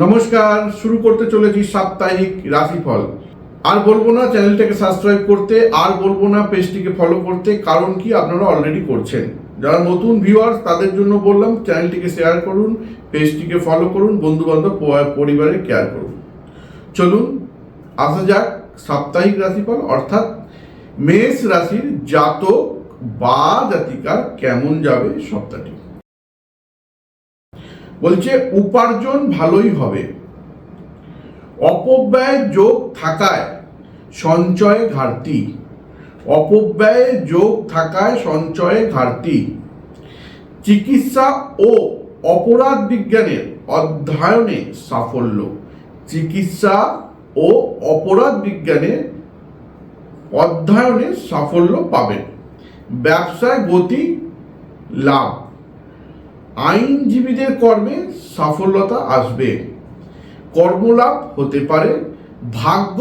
নমস্কার, শুরু করতে চলেছি সাপ্তাহিক রাশিফল। আর বলব না চ্যানেলটাকে সাবস্ক্রাইব করতে, আর বলব না পেজটিকে ফলো করতে, কারণ কি আপনারা অলরেডি করছেন। যারা নতুন ভিউয়ার্স তাদের জন্য বললাম, চ্যানেলটিকে শেয়ার করুন, পেজটিকে ফলো করুন বন্ধু বান্ধব পরিবারের কেয়ার করুন। চলুন, আসা যাক সাপ্তাহিক রাশিফল, অর্থাৎ মেষ রাশির জাতক বা জাতিকার কেমন যাবে সপ্তাহটি। বলছে, উপার্জন ভালোই হবে। অপব্যয় যোগ থাকায় সঞ্চয়ে ঘাটতি। অপব্যয়ে যোগ থাকায় সঞ্চয়ে ঘাটতি। চিকিৎসা ও অপরাধ বিজ্ঞানের অধ্যয়নে সাফল্য। চিকিৎসা ও অপরাধ বিজ্ঞানের অধ্যয়নে সাফল্য পাবেন। ব্যবসায় গতি, লাভ। আইনজীবীদের কর্মে সাফল্যতা আসবে। কর্মলাভ হতে পারে। ভাগ্য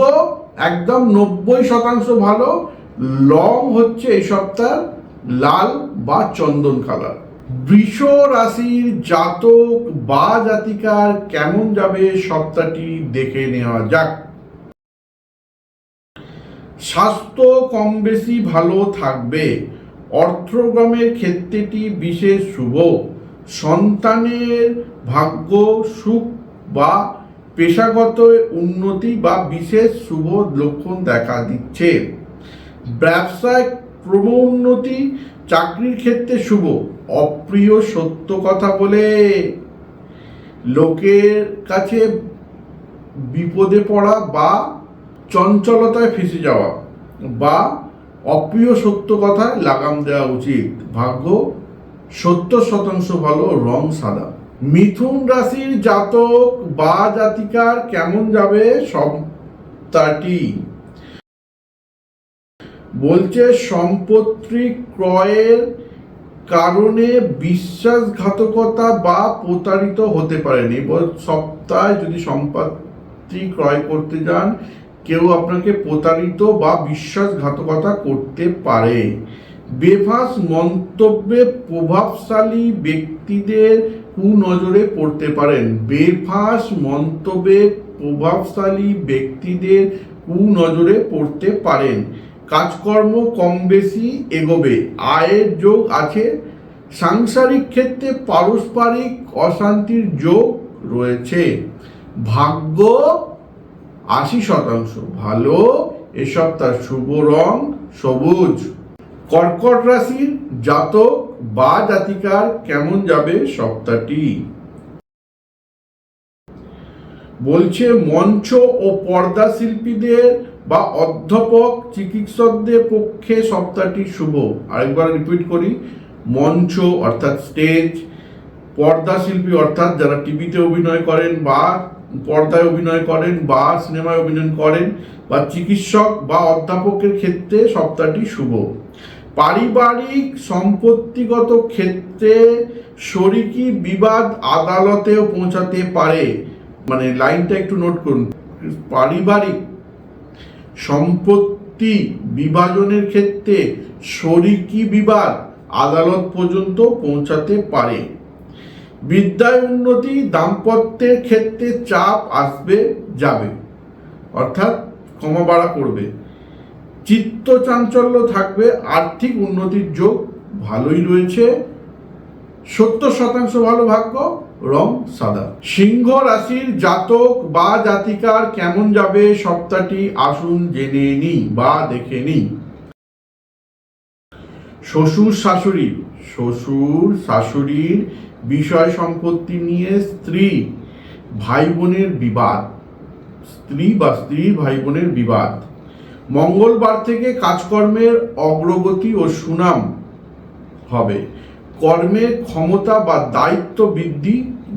একদম নব্বই শতাংশ ভালো, লং হচ্ছে এই সপ্তাহ লাল বা চন্দন কালার। বৃষ রাশির জাতক বা জাতিকার কেমন যাবে সপ্তাহটি দেখে নেওয়া যাক। স্বাস্থ্য কম বেশি ভালো থাকবে। অর্থগমের ক্ষেত্রেটি বিশেষ শুভ। সন্তানের ভাগ্য সুখ বা পেশাগত উন্নতি বা বিশেষ শুভ লক্ষণ দেখা দিচ্ছে। ব্যবসায় ক্রমোন্নতি, চাকরির ক্ষেত্রে শুভ, অপ্রিয় সত্য কথা বলে। লোকের কাছে বিপদে পড়া বা চঞ্চলতায় ফেসে যাওয়া বা অপ্রিয় সত্য কথায় লাগাম দেওয়া উচিত। ভাগ্য সত্তর শতাংশ ভালো, রং সাদা। মিথুন রাশির জাতক বা জাতিকার কেমন যাবে সপ্তাহটি? বলছে, সম্পত্তি ক্রয়ের কারণে বিশ্বাসঘাতকতা বা প্রতারিত হতে পারেন। সপ্তাহে যদি সম্পত্তি ক্রয় করতে যান, কেউ আপনাকে প্রতারিত বা বিশ্বাসঘাতকতা করতে পারে। বেফাস মন্তব্যে প্রভাবশালী ব্যক্তিদের কুনজরে পড়তে পারেন। বেফাস মন্তব্যে প্রভাবশালী ব্যক্তিদের কুনজরে পড়তে পারেন। কাজকর্ম কম বেশি এগোবে। আয়ের যোগ আছে। সাংসারিক ক্ষেত্রে পারস্পরিক অশান্তির যোগ রয়েছে। ভাগ্য আশি শতাংশ। ভালো, এ সপ্তাহ শুভ রং সবুজ। কর্কট রাশির জাতক বা জাতিকার কেমন যাবে সপ্তাহটি? বলছে মঞ্চ ও পর্দা শিল্পীদের বা অধ্যাপক, চিকিৎসকদের পক্ষে সপ্তাহটি শুভ। আরেকবার রিপিট করি, মঞ্চ অর্থাৎ স্টেজ পর্দা শিল্পী অর্থাৎ যারা টিভিতে অভিনয় করেন বা পর্দায় অভিনয় করেন বা সিনেমায় অভিনয় করেন বা চিকিৎসক বা অধ্যাপকের ক্ষেত্রে সপ্তাহটি শুভ। পারিবারিক সম্পত্তিগত ক্ষেত্রে শরিকি বিবাদ আদালতেও পৌঁছাতে পারে। মানে লাইনটা একটু নোট করুন। পারিবারিক সম্পত্তি বিভাজনের ক্ষেত্রে শরিকি বিবাদ আদালত পর্যন্ত পৌঁছাতে পারে। বিদ্যায় উন্নতি দাম্পত্যের ক্ষেত্রে চাপ আসবে, যাবে। অর্থাৎ ক্ষমা বাড়া করবে। চিত্ত চাঞ্চল্য থাকবে, আর্থিক উন্নতির যোগ ভালোই রয়েছে। সত্তর শতাংশ ভালো ভাগ্য, রং সাদা। সিংহ রাশির জাতক বা জাতিকার কেমন যাবে সপ্তাহটি আসুন জেনে নি বা দেখে নি শ্বশুর শাশুড়ি, শ্বশুর শাশুড়ির বিষয় সম্পত্তি নিয়ে স্ত্রী, ভাই বোনের বিবাদ। স্ত্রী বা স্ত্রী ভাই বোনের বিবাদ। মঙ্গলবার থেকে কাজকর্মের অগ্রগতি ও সুনাম হবে। কর্মের ক্ষমতা বা দায়িত্ব বৃদ্ধি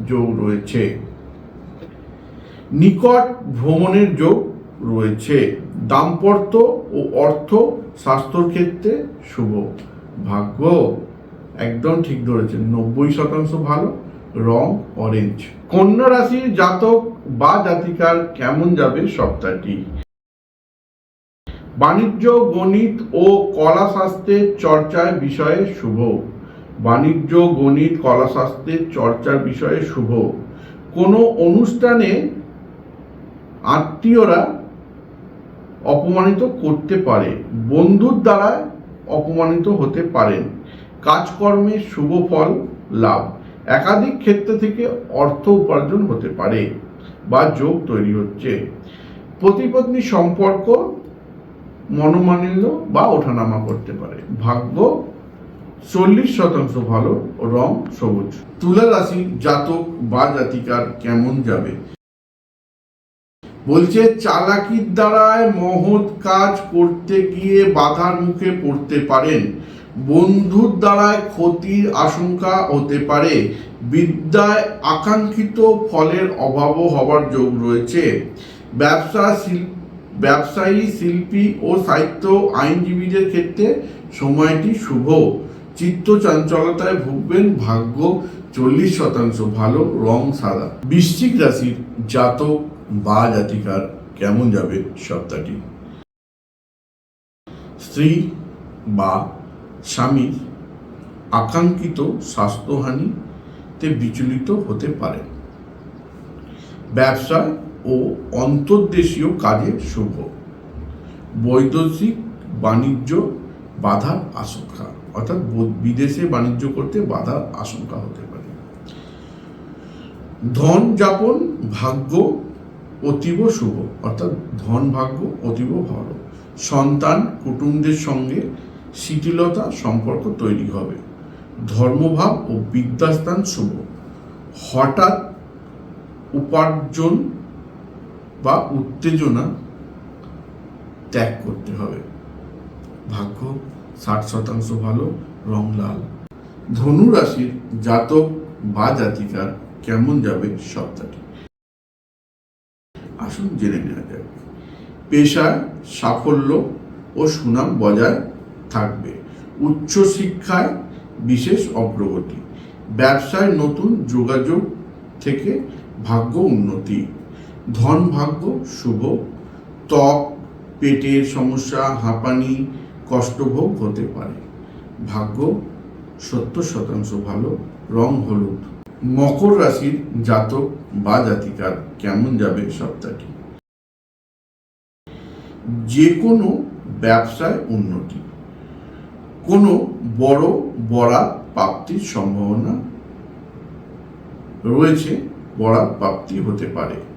যোগ রয়েছে। নিকট ভ্রমণের যোগ রয়েছে। দাম্পত্য ও অর্থ স্বাস্থ্যর ক্ষেত্রে শুভ ভাগ্য। একদম ঠিক ধরেছে নব্বই শতাংশ ভালো, রং অরেঞ্জ কন্যা রাশির জাতক বা জাতিকার কেমন যাবে সপ্তাহটি? বাণিজ্য, গণিত ও কলা শাস্ত্রের চর্চার বিষয়ে শুভ। বাণিজ্য, গণিত কলা শাস্ত্রের চর্চার বিষয়ে শুভ। কোনো অনুষ্ঠানে আত্মীয়রা অপমানিত করতে পারে, বন্ধুর দ্বারা অপমানিত হতে পারেন। কাজকর্মে শুভ ফল, লাভ। একাধিক ক্ষেত্র থেকে অর্থ উপার্জন হতে পারে বা যোগ তৈরি হচ্ছে। প্রতিপত্নী সম্পর্ক মনোমালিন্য বা ওঠানামা করতে পারে। ভাগ্য চল্লিশ শতাংশ ভালো, রং সবুজ। তুলা রাশি জাতক বা জাতিকার কেমন যাবে? বলছে, চালাকির দ্বারায় মহৎ কাজ করতে গিয়ে বাধার মুখে পড়তে পারেন। বন্ধুর দ্বারায় ক্ষতির আশঙ্কা হতে পারে। বিদ্যায় আকাঙ্ক্ষিত ফলের অভাবও হবার যোগ রয়েছে। ব্যবসা, শিল্প ব্যবসায়ী, শিল্পী ও সাহিত্য আইনজীবীদের ক্ষেত্রে সময়টি শুভ। চিত্ত চাঞ্চলতায় ভুগবেন ভাগ্য চল্লিশ শতাংশ ভালো, রং সাদা। বৃশ্চিক রাশির জাতক বা জাতিকার কেমন যাবে সপ্তাহটি? স্ত্রী বা স্বামীর আকাঙ্ক্ষিত স্বাস্থ্যহানিতে বিচলিত হতে পারে। ব্যবসা ও অন্তর্দেশীয় কাজে শুভ। বৈদেশিক বাণিজ্য বাধার আশঙ্কা, অর্থাৎ বিদেশে বাণিজ্য করতে বাধার আশঙ্কা হতে পারে। ধন যাপন ভাগ্য অতীব শুভ, অর্থাৎ ধন ভাগ্য অতীব ভালো। সন্তান কুটুমদের সঙ্গে শিথিলতা সম্পর্ক তৈরি হবে। ধর্মভাব ও বিদ্যাস্থান শুভ। হঠাৎ উপার্জন বা উত্তেজনা ত্যাগ করতে হবে। ভাগ্য ষাট শতাংশ ভালো, রং লাল। ধনু রাশির জাতক বা জাতিকার কেমন যাবে সপ্তাহটি? আসুন জেনে নেওয়া যাক। পেশায় সাফল্য ও সুনাম বজায় থাকবে। উচ্চ শিক্ষায় বিশেষ অগ্রগতি। ব্যবসায় নতুন যোগাযোগ থেকে ভাগ্য উন্নতি ধন ভাগ্য শুভ। ত্বক, পেটের সমস্যা, হাঁপানি, কষ্টভোগ হতে পারে। ভাগ্য সত্তর শতাংশ ভালো, রং হলুদ। মকর রাশির জাতক বা জাতিকার কেমন যাবে সপ্তাহটি? যে কোনো ব্যবসায় উন্নতি। কোনো বড় বরাত প্রাপ্তির সম্ভাবনা রয়েছে, বরাত প্রাপ্তি হতে পারে।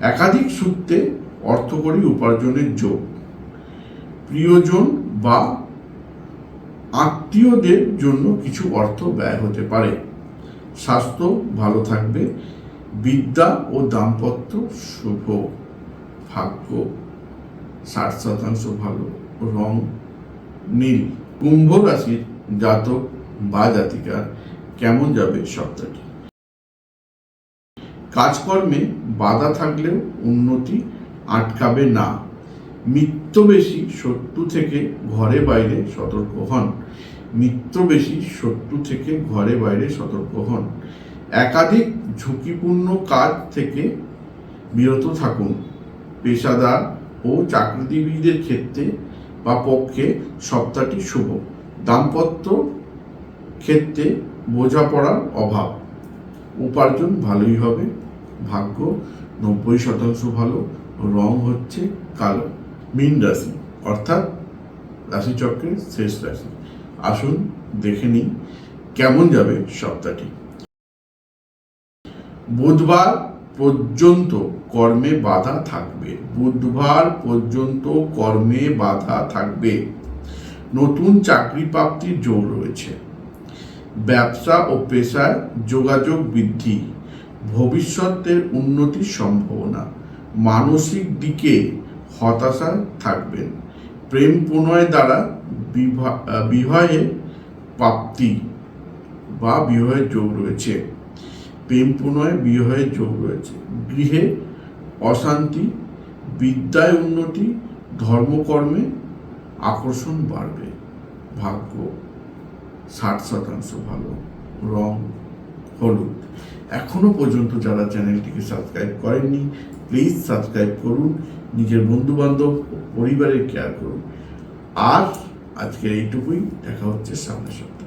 একাধিক সূত্রে অর্থকরী উপার্জনের যোগ। প্রিয়জন বা আত্মীয়দের জন্য কিছু অর্থ ব্যয় হতে পারে। স্বাস্থ্য ভালো থাকবে, বিদ্যা ও দাম্পত্য শুভ, ভাগ্য ষাট শতাংশ ভালো, রং নীল। কুম্ভ রাশির জাতক বা জাতিকার কেমন যাবে সপ্তাহটি? কাজকর্মে বাধা থাকলেও উন্নতি আটকাবে না। মিত্রবেশী শত্রু থেকে ঘরে বাইরে সতর্ক হন। মিত্রবেশী শত্রু থেকে ঘরে বাইরে সতর্ক হন। একাধিক ঝুঁকিপূর্ণ কাজ থেকে বিরত থাকুন। পেশাদার ও চাকরিজীবীদের ক্ষেত্রে বা পক্ষে সপ্তাহটি শুভ। দাম্পত্য ক্ষেত্রে বোঝাপড়ার অভাব। উপার্জন ভালোই হবে। ভাগ্য, নব্বই শতাংশ ভালো, রং হচ্ছে কালো, মীন রাশি, অর্থাৎ রাশিচক্রের শেষ রাশি। আসুন দেখে নিই কেমন যাবে সপ্তাহটি। বুধবার পর্যন্ত কর্মে বাধা থাকবে। বুধবার পর্যন্ত কর্মে বাধা থাকবে। নতুন চাকরি প্রাপ্তির জোর রয়েছে। ব্যবসা ও পেশায় যোগাযোগ বৃদ্ধি। ভবিষ্যতের উন্নতির সম্ভাবনা। মানসিক দিকে হতাশা থাকবেন। প্রেম প্রণয় দ্বারা আহ, প্রাপ্তি বা বিবাহের যোগ রয়েছে। প্রেম প্রণয়ে বিবাহের যোগ রয়েছে। গৃহে অশান্তি বিদ্যায় উন্নতি ধর্মকর্মে আকর্ষণ বাড়বে। ভাগ্য ষাট শতাংশ ভালো রং হলুদ। এখনও পর্যন্ত যারা চ্যানেলটিকে সাবস্ক্রাইব করেননি প্লিজ সাবস্ক্রাইব করুন, নিজের বন্ধুবান্ধব পরিবারের কেয়ার করুন। আর আজকে এইটুকুই, দেখা হচ্ছে সামনে সপ্তাহে